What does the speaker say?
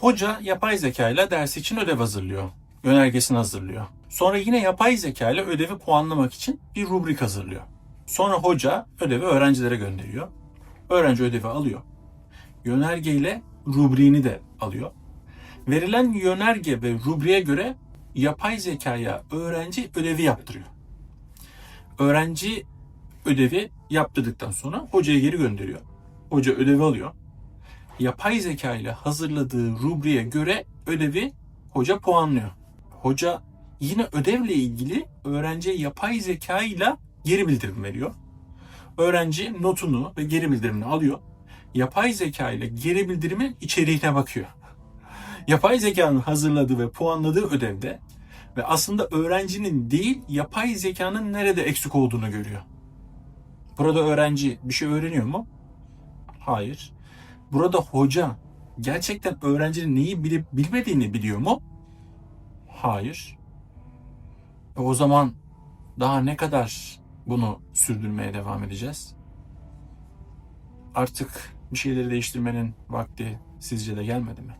Hoca yapay zeka ile ders için ödev hazırlıyor. Yönergesini hazırlıyor. Sonra yine yapay zeka ile ödevi puanlamak için bir rubrik hazırlıyor. Sonra hoca ödevi öğrencilere gönderiyor. Öğrenci ödevi alıyor. Yönerge ile rubriğini de alıyor. Verilen yönerge ve rubriğe göre yapay zekaya öğrenci ödevi yaptırıyor. Öğrenci ödevi yaptırdıktan sonra hocaya geri gönderiyor. Hoca ödevi alıyor. Yapay zeka ile hazırladığı rubriğe göre ödevi hoca puanlıyor. Hoca yine ödevle ilgili öğrenciye yapay zeka ile geri bildirim veriyor. Öğrenci notunu ve geri bildirimini alıyor. Yapay zeka ile geri bildirimin içeriğine bakıyor. Yapay zekanın hazırladığı ve puanladığı ödevde ve aslında öğrencinin değil yapay zekanın nerede eksik olduğunu görüyor. Burada öğrenci bir şey öğreniyor mu? Hayır. Burada hoca gerçekten öğrencinin neyi bilip bilmediğini biliyor mu? Hayır. E o zaman daha ne kadar bunu sürdürmeye devam edeceğiz? Artık bir şeyleri değiştirmenin vakti sizce de gelmedi mi?